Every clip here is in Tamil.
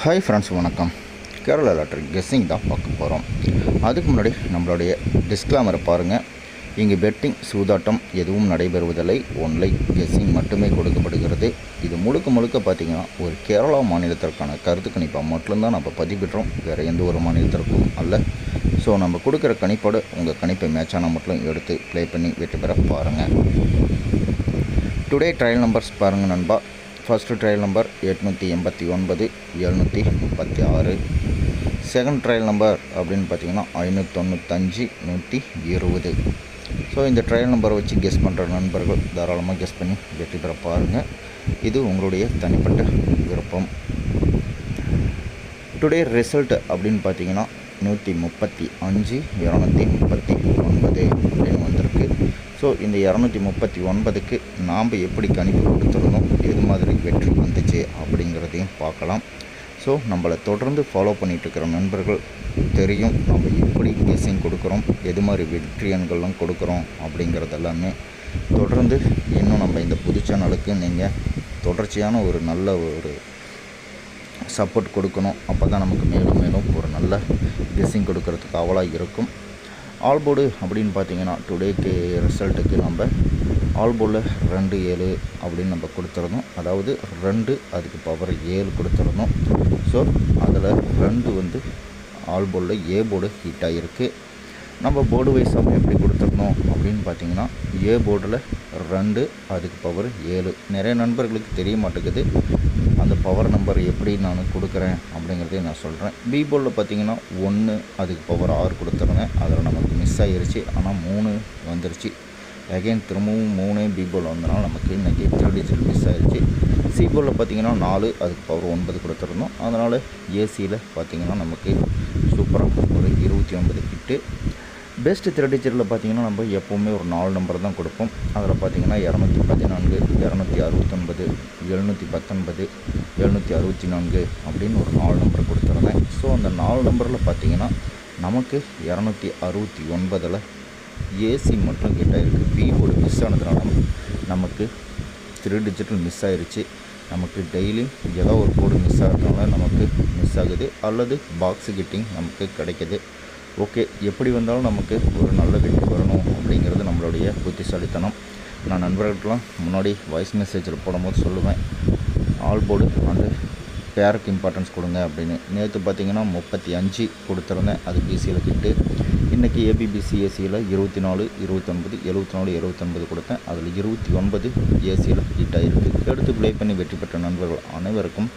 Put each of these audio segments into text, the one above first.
ஹாய் ஃப்ரெண்ட்ஸ் வணக்கம். கேரளா லாட்டரி கெஸ்ஸிங் தான் பார்க்க போகிறோம் அதுக்கு முன்னாடி நம்மளுடைய டிஸ்க்ளாமரை பாருங்கள் இங்கே பெட்டிங் சூதாட்டம் எதுவும் நடைபெறுவதில்லை. ஒன்லை கெஸ்ஸிங் மட்டுமே கொடுக்கப்படுகிறது. இது முழுக்க முழுக்க பார்த்திங்கன்னா ஒரு கேரளா மாநிலத்திற்கான கருத்து கணிப்பாக மட்டும்தான் நம்ம பதிவிடுறோம் வேறு எந்த ஒரு மாநிலத்திற்கும் அல்ல. ஸோ நம்ம கொடுக்குற கணிப்போடு உங்கள் கணிப்பை மேட்சான மட்டும் எடுத்து ப்ளே பண்ணி வெற்றி பெற பாருங்கள் டுடே ட்ரையல் நம்பர்ஸ் பாருங்கள் நண்பா. ஃபஸ்ட்டு ட்ரையல் நம்பர் எட்நூற்றி எண்பத்தி ஒன்பது எழுநூற்றி முப்பத்தி ஆறு. செகண்ட் ட்ரையல் நம்பர் அப்படின்னு பார்த்தீங்கன்னா ஐநூற்றொண்ணூத்தஞ்சு நூற்றி இருபது. ஸோ இந்த ட்ரையல் நம்பரை வச்சு கெஸ் பண்ணுற நண்பர்கள் தாராளமாக கெஸ் பண்ணி வெற்றி பெற பாருங்கள் இது உங்களுடைய தனிப்பட்ட விருப்பம். டுடே ரிசல்ட் அப்படின்னு பார்த்தீங்கன்னா நூற்றி முப்பத்தி அஞ்சு இரநூத்தி முப்பத்தி ஒன்பது. அப்படின்னு ஸோ இந்த இரநூத்தி முப்பத்தி ஒன்பதுக்கு நாம் எப்படி கணிப்பு கொடுத்துருந்தோம் எது மாதிரி வெற்றி வந்துச்சு அப்படிங்கிறதையும் பார்க்கலாம். ஸோ நம்மளை தொடர்ந்து ஃபாலோ பண்ணிகிட்ருக்கிற நண்பர்கள் தெரியும் நம்ம எப்படி கெஸ்ஸிங் கொடுக்குறோம் எது மாதிரி வெற்றி எண்கள்லாம் கொடுக்குறோம் அப்படிங்கிறது எல்லாமே தொடர்ந்து இன்னும் நம்ம இந்த புது சேனலுக்கு நீங்கள் தொடர்ச்சியான ஒரு நல்ல ஒரு சப்போர்ட் கொடுக்கணும். அப்போ தான் நமக்கு மேலும் மேலும் ஒரு நல்ல கெஸ்ஸிங் கொடுக்கறதுக்கு அவலாக இருக்கும். ஆல் போர்டு அப்படின்னு பார்த்தீங்கன்னா டுடேக்கு ரிசல்ட்டுக்கு நம்ம ஆல் போர்டில் ரெண்டு ஏழு அப்படின்னு நம்ம கொடுத்துருந்தோம் அதாவது ரெண்டு அதுக்கு பவர் ஏழு கொடுத்துருந்தோம் ஸோ அதில் ரெண்டு வந்து ஆல் போர்டில் ஏ போர்டு ஹீட் ஆகிருக்கு நம்ம போர்டு வைஸாகவும் எப்படி கொடுத்துருந்தோம் அப்படின்னு பார்த்தீங்கன்னா ஏ போர்டில் ரெண்டு அதுக்கு பவர் ஏழு. நிறைய நண்பர்களுக்கு தெரிய மாட்டேங்குது. அந்த பவர் நம்பர் எப்படி நான் கொடுக்குறேன் அப்படிங்கிறதையும் நான் சொல்கிறேன் பீபோலில் பார்த்தீங்கன்னா ஒன்று அதுக்கு பவர் ஆறு கொடுத்துருந்தேன் அதில் நமக்கு மிஸ் ஆகிருச்சு ஆனால் மூணு வந்துருச்சு. அகைன் திரும்பவும் மூணு பீபோல் வந்தனால நமக்கு இன்றைக்கி த்ரீ டிஜிட் மிஸ் ஆகிருச்சு சிபோலில் பார்த்தீங்கன்னா நாலு அதுக்கு பவர் ஒன்பது கொடுத்துருந்தோம். அதனால் ஏசியில் பார்த்தீங்கன்னா நமக்கு சூப்பராக ஒரு இருபத்தி ஒன்பது கிட்டு பெஸ்ட்டு த்ரெட் டீச்சரில் பார்த்தீங்கன்னா நம்ம எப்போவுமே ஒரு நாலு நம்பர் தான் கொடுப்போம். அதில் பார்த்தீங்கன்னா இரநூத்தி பதினான்கு இரநூத்தி அறுபத்தொன்பது எழுநூற்றி பத்தொன்பது எழுநூற்றி அறுபத்தி நான்கு அப்படின்னு ஒரு நாலு நம்பர் கொடுத்துருந்தேன். ஸோ அந்த நாலு நம்பரில் பார்த்தீங்கன்னா நமக்கு இரநூத்தி அறுபத்தி ஒன்பதில் ஏசி மட்டும் கிட்ட இருக்குது பி போர்டு மிஸ் ஆனதுனால நமக்கு த்ரீ டிஜிட்டல் மிஸ் ஆகிருச்சு நமக்கு டெய்லி ஏதோ ஒரு கோடு மிஸ் ஆகிறதுனால நமக்கு மிஸ் ஆகுது. அல்லது பாக்ஸு கிட்டிங் நமக்கு கிடைக்கிது. ஓகே எப்படி வந்தாலும் நமக்கு ஒரு நல்ல வெற்றி வரணும் அப்படிங்கிறது நம்மளுடைய புத்திசாலித்தனம். நான் நண்பர்களுக்கெல்லாம் முன்னாடி வாய்ஸ் மெசேஜில் போடும்போது சொல்லுவேன் ஆல் போர்டு அண்டு பேருக்கு இம்பார்ட்டன்ஸ் கொடுங்க அப்படின்னு. நேற்று பார்த்தீங்கன்னா முப்பத்தி அஞ்சு கொடுத்துருந்தேன் அது பிசியில் கிட்டு. இன்றைக்கி ஏபிபிசி ஏசியில் இருபத்தி நாலு இருபத்தொன்பது எழுபத்தி நாலு எழுபத்தொன்பது கொடுத்தேன். அதில் இருபத்தி ஒன்பது ஏசியில் ஹிட் ஆகிருக்கு எடுத்து ப்ளே பண்ணி வெற்றி பெற்ற நண்பர்கள் அனைவருக்கும்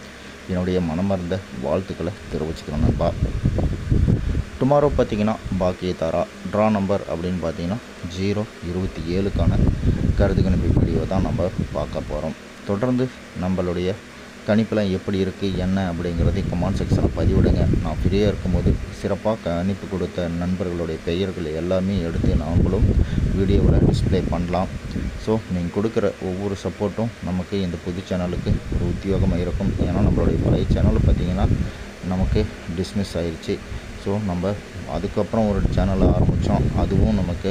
என்னுடைய மனமார்ந்த வாழ்த்துக்களை தெரிவிச்சுக்கிறேன் நண்பா. டுமாரோ பார்த்தீங்கன்னா பாக்கியதாரா ட்ரா நம்பர் அப்படின்னு பார்த்தீங்கன்னா ஜீரோ இருபத்தி ஏழுக்கான கருத்து கணிப்பு வீடியோ தான் நம்ம பார்க்க போகிறோம் தொடர்ந்து நம்மளுடைய கணிப்பெல்லாம் எப்படி இருக்குது என்ன அப்படிங்கிறதை கமெண்ட் செக்ஷனில் பதிவிடுங்க. நான் ஃப்ரீயாக இருக்கும்போது சிறப்பாக கணிப்பு கொடுத்த நண்பர்களுடைய பெயர்கள் எல்லாமே எடுத்து நாங்களும் வீடியோவில் டிஸ்ப்ளே பண்ணலாம். ஸோ நீங்கள் கொடுக்குற ஒவ்வொரு சப்போர்ட்டும் நமக்கு இந்த புது சேனலுக்கு ஒரு உத்தியோகமாக இருக்கும். ஏன்னா நம்மளுடைய பழைய சேனல் பார்த்திங்கன்னா நமக்கு டிஸ்மிஸ் ஆயிடுச்சு ஸோ நம்ம அதுக்கப்புறம் ஒரு சேனலை ஆரம்பித்தோம் அதுவும் நமக்கு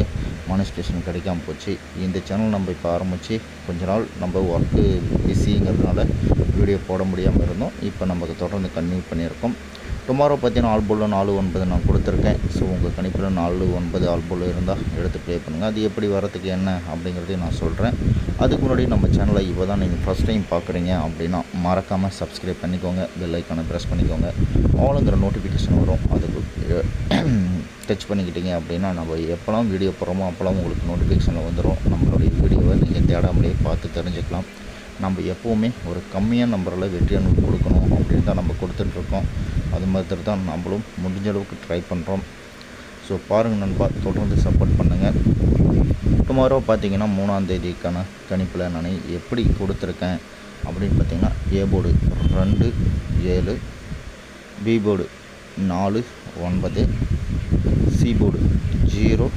மானிஸ்டேஷன் கிடைக்காம போச்சு. இந்த சேனல் நம்ம இப்போ ஆரம்பித்து கொஞ்ச நாள் நம்ம ஒர்க்கு பிஸிங்கிறதுனால வீடியோ போட முடியாமல் இருந்தோம். இப்போ நமக்கு தொடர்ந்து கன்டினியூ பண்ணியிருக்கோம். டுமாரோ பார்த்தீங்கன்னா ஆல்போலில் நாலு ஒன்பது நான் கொடுத்துருக்கேன். ஸோ உங்கள் கணிப்பில் நாலு ஒன்பது ஆல்போல் இருந்தால் எடுத்து ப்ளே பண்ணுங்கள் அது எப்படி வரத்துக்கு என்ன அப்படிங்கிறதையும் நான் சொல்கிறேன் அதுக்கு முன்னாடி நம்ம சேனலை இப்போ தான் நீங்கள் ஃபஸ்ட் டைம் பார்க்குறீங்க அப்படின்னா மறக்காமல் சப்ஸ்கிரைப் பண்ணிக்கோங்க. பெல் ஐக்கானை ப்ரெஸ் பண்ணிக்கோங்க. ஆளுங்கிற நோட்டிஃபிகேஷன் வரும். அதுக்கு டச் பண்ணிக்கிட்டீங்க அப்படின்னா நம்ம எப்போல்லாம் வீடியோ போடுறோமோ அப்போலாம் உங்களுக்கு நோட்டிஃபிகேஷனில் வந்துடும் நம்மளுடைய வீடியோவை நீங்கள் தேடாமலேயே பார்த்து தெரிஞ்சுக்கலாம். நம்ம எப்போவுமே ஒரு கம்மியான நம்பரில் வெற்றியான கொடுக்கணும் அப்படின்னு தான் நம்ம கொடுத்துட்ருக்கோம் அது மாதிரி தான் நம்மளும் முடிஞ்ச அளவுக்கு ட்ரை பண்ணுறோம் ஸோ பாருங்கள் நண்பா தொடர்ந்து சப்போர்ட் பண்ணுங்கள் டுமாரோ பார்த்தீங்கன்னா மூணாம் தேதிக்கான கணிப்பில் நான் எப்படி கொடுத்துருக்கேன் அப்படின்னு பார்த்தீங்கன்னா ஏ போர்டு ரெண்டு ஏழு பி போர்டு நாலு ஒன்பது சி போர்டு ஜீரோ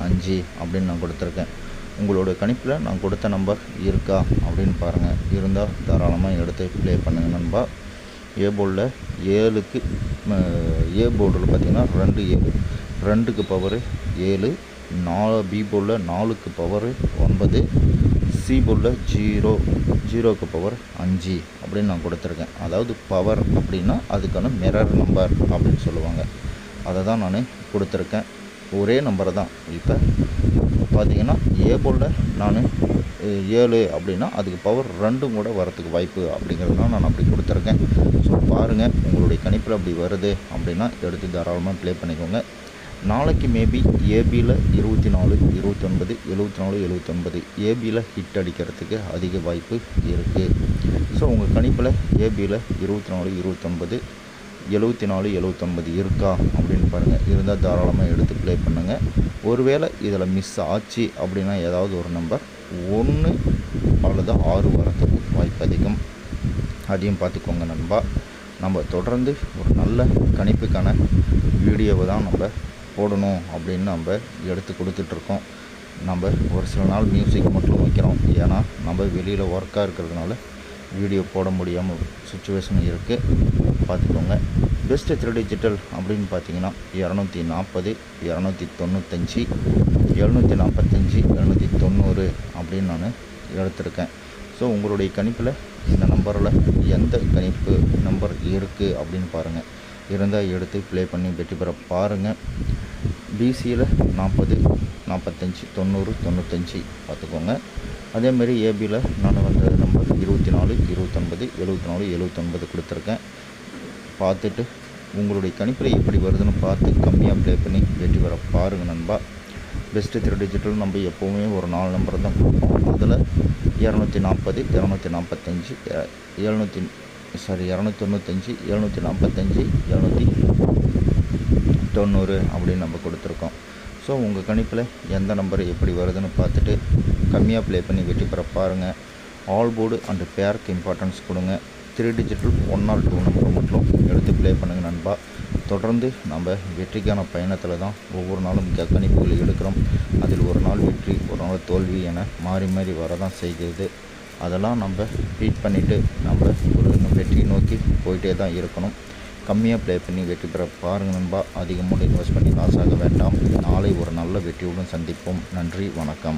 அஞ்சு அப்படின்னு நான் கொடுத்துருக்கேன். உங்களோட கணிப்பில் நான் கொடுத்த நம்பர் இருக்கா அப்படின்னு பாருங்கள் இருந்தால் தாராளமாக எடுத்து ப்ளே பண்ணுங்கள் நண்பா. ஏ போர்டில் ஏழுக்கு ஏ போர்டில் பார்த்தீங்கன்னா ரெண்டு ஏழு. ரெண்டுக்கு பவரு ஏழு நாலு பி போர்டில் நாலுக்கு பவரு ஒன்பது சி போர்டில் ஜீரோ ஜீரோக்கு பவர் அஞ்சு அப்படின்னு நான் கொடுத்துருக்கேன். அதாவது பவர் அப்படின்னா அதுக்கான மிரர் நம்பர் அப்படின்னு சொல்லுவாங்க. அதை தான் நான் கொடுத்துருக்கேன். ஒரே நம்பரை தான். இப்போ பார்த்தீங்கன்னா ஏ நான் ஏழு அப்படின்னா அதுக்கு பவர் ரெண்டும் கூட வரத்துக்கு வாய்ப்பு அப்படிங்கிறதுலாம் நான் அப்படி கொடுத்துருக்கேன். ஸோ பாருங்கள் உங்களுடைய கணிப்பில் அப்படி வருது அப்படின்னா எடுத்து தாராளமாக ப்ளே பண்ணிக்கோங்க. நாளைக்கு மேபி ஏபியில் இருபத்தி நாலு இருபத்தொன்பது எழுபத்தி நாலு எழுபத்தொன்பது ஏபியில் ஹிட் அடிக்கிறதுக்கு அதிக வாய்ப்பு இருக்குது ஸோ உங்கள் கணிப்பில் ஏபியில் இருபத்தி நாலு இருபத்தொன்பது எழுபத்தி நாலு எழுபத்தொன்பது இருக்கா அப்படின்னு பாருங்கள் இருந்தால் தாராளமாக எடுத்து ப்ளே பண்ணுங்கள் ஒருவேளை இதில் மிஸ் ஆச்சு அப்படின்னா ஏதாவது ஒரு நம்பர் ஒன்று அல்லது ஆறு வரத்துக்கு வாய்ப்பு அதிகம். அதையும் பார்த்துக்கோங்க நண்பா. நம்ம தொடர்ந்து ஒரு நல்ல கணிப்புக்கான வீடியோவை தான் நம்ம போடணும் அப்படின்னு நம்ம எடுத்து கொடுத்துட்ருக்கோம் நம்ம ஒரு சில நாள் மியூசிக் மட்டும் வைக்கிறோம். ஏன்னா நம்ம வெளியில் ஒர்க்காக இருக்கிறதுனால வீடியோ போட முடியாமல் சுச்சுவேஷன் இருக்குது பார்த்துக்கோங்க. பெஸ்ட்டு த்ரீ டிஜிட்டல் அப்படின்னு பார்த்தீங்கன்னா இரநூத்தி நாற்பது இரநூத்தி தொண்ணூத்தஞ்சு எழுநூற்றி நாற்பத்தஞ்சு எழுநூற்றி தொண்ணூறு அப்படின்னு நான் எடுத்திருக்கேன். ஸோ உங்களுடைய கணிப்பில் இந்த நம்பரில் எந்த கணிப்பு நம்பர் இருக்குது அப்படின்னு பாருங்கள் இருந்தால் எடுத்து ப்ளே பண்ணி வெற்றி பெற பாருங்கள் பிசியில் நாற்பது நாற்பத்தஞ்சு தொண்ணூறு தொண்ணூத்தஞ்சு பார்த்துக்கோங்க. அதேமாரி ஏபியில் நான் வந்த நம்பர் இருபத்தி நாலு இருபத்தொன்பது எழுபத்தி நாலு எழுபத்தொன்பது கொடுத்துருக்கேன். பார்த்துட்டு உங்களுடைய கணிப்பில் எப்படி வருதுன்னு பார்த்து கம்மியாக ப்ளே பண்ணி வெற்றி பெற பாருங்கள் நண்பா. பெஸ்ட்டு த்ரீ டிஜிட்டல் நம்ம எப்போவுமே ஒரு நாலு நம்பர் தான் கொடுப்போம். அதில் இரநூத்தி நாற்பது இரநூத்தி நாற்பத்தஞ்சு எழுநூற்றி சாரி இரநூத்தி தொண்ணூத்தஞ்சு எழுநூற்றி நாற்பத்தஞ்சு எழுநூற்றி தொண்ணூறு அப்படின்னு நம்ம கொடுத்துருக்கோம். ஸோ உங்கள் கணிப்பில் எந்த நம்பர் எப்படி வருதுன்னு பார்த்துட்டு கம்மியாக ப்ளே பண்ணி வெற்றி பெற பாருங்கள் ஆல் போர்டு அண்டு பேருக்கு இம்பார்ட்டன்ஸ் கொடுங்க. Three digital one or two number மட்டும் எடுத்து ப்ளே பண்ணுங்கள் நண்பா. தொடர்ந்து நம்ம வெற்றிக்கான பயணத்தில் தான் ஒவ்வொரு நாளும் இந்த கணிப்புகள் எடுக்கிறோம். அதில் ஒரு நாள் வெற்றி ஒரு நாள் தோல்வி என மாறி மாறி வரதான் செய்கிறது. அதெல்லாம் நம்ம பீட் பண்ணிவிட்டு நம்ம ஒரு வெற்றியை நோக்கி போயிட்டே தான் இருக்கணும். கம்மியாக ப்ளே பண்ணி வெற்றி பெற பாருங்கள் நண்பா. அதிகமாக இன்வெஸ்ட் பண்ணி லாஸ் ஆக வேண்டாம். நாளை ஒரு நல்ல வெற்றியுடன் சந்திப்போம். நன்றி வணக்கம்.